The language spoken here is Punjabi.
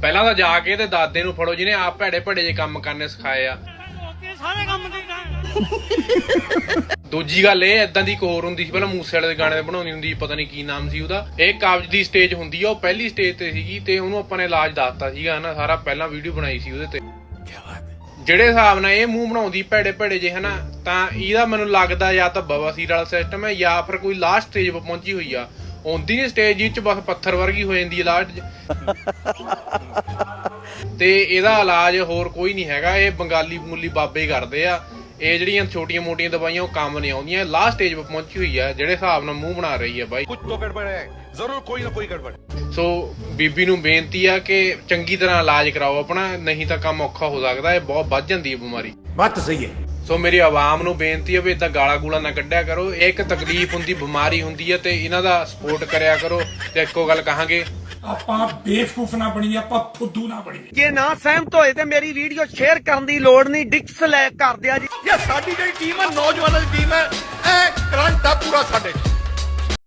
ਪਹਿਲਾਂ ਤਾਂ ਜਾ ਕੇ ਤੇ ਦਾਦੇ ਨੂੰ ਫੜੋ ਜਿਹਨੇ ਆਪ ਭੈੜੇ ਭੈੜੇ ਜੇ ਕੰਮ ਕਰਨੇ ਸਿਖਾਏ ਆ। ਸਾਰੇ ਕੰਮ ਦੂਜੀ ਗੱਲ ਇਹ ਏਦਾਂ ਦੀ ਇੱਕ ਹੋਰ ਹੁੰਦੀ ਸੀ ਪਹਿਲਾਂ ਮੂਸੇ ਵਾਲੇ ਦੇ ਗਾਣੇ ਤੇ ਬਣਾਉਂਦੀ ਹੁੰਦੀ ਪਤਾ ਨਹੀਂ ਕੀ ਨਾਮ ਸੀ ਉਹਦਾ। ਇਹ ਕਾਬਜ ਦੀ ਸਟੇਜ ਹੁੰਦੀ ਆ ਉਹ ਪਹਿਲੀ ਸਟੇਜ ਤੇ ਸੀਗੀ ਤੇ ਉਹਨੂੰ ਆਪਾਂ ਨੇ ਇਲਾਜ ਦੱਸਤਾ ਸੀਗਾ ਹਨਾ ਸਾਰਾ ਪਹਿਲਾਂ ਵੀਡੀਓ ਬਣਾਈ ਸੀ ਉਹਦੇ ਤੇ। ਜਿਹੜੇ ਹਿਸਾਬ ਨਾਲ ਇਹ ਮੂੰਹ ਬਣਾਉਂਦੀ ਭੈੜੇ ਭੈੜੇ ਜੇ ਹਨਾ ਤਾਂ ਇਹਦਾ ਮੈਨੂੰ ਲੱਗਦਾ ਜਾਂ ਤਾਂ ਬਵਾਸੀਰ ਵਾਲਾ ਸਿਸਟਮ ਹੈ ਜਾਂ ਫਿਰ ਕੋਈ ਲਾਸਟ ਸਟੇਜ 'ਤੇ ਪਹੁੰਚੀ ਹੋਈ ਆ। ਹੁੰਦੀ ਨਹੀਂ ਸਟੇਜ ਜੀ ਬਸ ਪੱਥਰ ਵਰਗੀ ਹੋ ਜਾਂਦੀ ਹੈ ਲਾਸਟ ਤੇ ਇਹਦਾ ਇਲਾਜ ਹੋਰ ਕੋਈ ਨਹੀਂ ਹੈਗਾ ਇਹ ਬੰਗਾਲੀ ਮੂਲੀ ਬਾਬੇ ਕਰਦੇ ਆ। ਇਹ ਜਿਹੜੀਆਂ ਛੋਟੀਆਂ ਮੋਟੀਆਂ ਦਵਾਈਆਂ ਉਹ ਕੰਮ ਨਹੀਂ ਆਉਂਦੀਆਂ। ਲਾਸਟ ਸਟੇਜ 'ਤੇ ਪਹੁੰਚੀ ਹੋਈ ਆ ਜਿਹੜੇ ਹਿਸਾਬ ਨਾਲ ਮੂੰਹ ਬਣਾ ਰਹੀ ਆ ਬਾਈ। ਕੁਝ ਤੋਂ ਗੜਬੜ ਹੈ। ਜ਼ਰੂਰ ਕੋਈ ਨਾ ਕੋਈ ਗੜਬੜ। ਸੋ ਬੀਬੀ ਨੂੰ ਬੇਨਤੀ ਆ ਕਿ ਚੰਗੀ ਤਰ੍ਹਾਂ ਇਲਾਜ ਕਰਾਓ ਆਪਣਾ ਨਹੀਂ ਤਾਂ ਕੰਮ ਔਖਾ ਹੋ ਸਕਦਾ ਇਹ ਬਹੁਤ ਵੱਧ ਜਾਂਦੀ ਹੈ ਬਿਮਾਰੀ। ਬਾਤ ਸਹੀ ਹੈ। ਸੋ ਮੇਰੀ ਆਵਾਮ ਨੂੰ ਬੇਨਤੀ ਹੈ ਵੀ ਇਦਾਂ ਗਾਲਾਂ ਗੂਲਾਂ ਨਾ ਕੱਢਿਆ ਕਰੋ। ਇਹ ਇੱਕ ਤਕਲੀਫ ਹੁੰਦੀ ਬਿਮਾਰੀ ਹੁੰਦੀ ਹੈ ਤੇ ਇਹਨਾਂ ਦਾ ਸਪੋਰਟ ਕਰਿਆ ਕਰੋ ਤੇ ਇੱਕੋ ਗੱਲ ਕਹਾਂਗੇ। ਆਪਾਂ ਬੇਵਕੂਫ ਨਾ ਬਣੀਏ ਆਪਾਂ ਫੁੱਦੂ ਨਾ ਬਣੀਏ। ਜੇ ਨਾ ਸਹਿਮਤ ਹੋਏ ਤੇ ਮੇਰੀ ਵੀਡੀਓ ਸ਼ੇਅਰ ਕਰਨ ਦੀ ਲੋੜ ਨਹੀਂ ਡਿਕਸ ਲੈ ਕਰ ਦਿਆ ਜੀ ਇਹ ਸਾਡੀ ਜਿਹੜੀ ਟੀਮ ਹੈ ਨੌਜਵਾਨਾਂ ਦੀ ਟੀਮ ਹੈ ਇਹ ਕਰੰਟ ਆ ਪੂਰਾ ਸਾਡੇ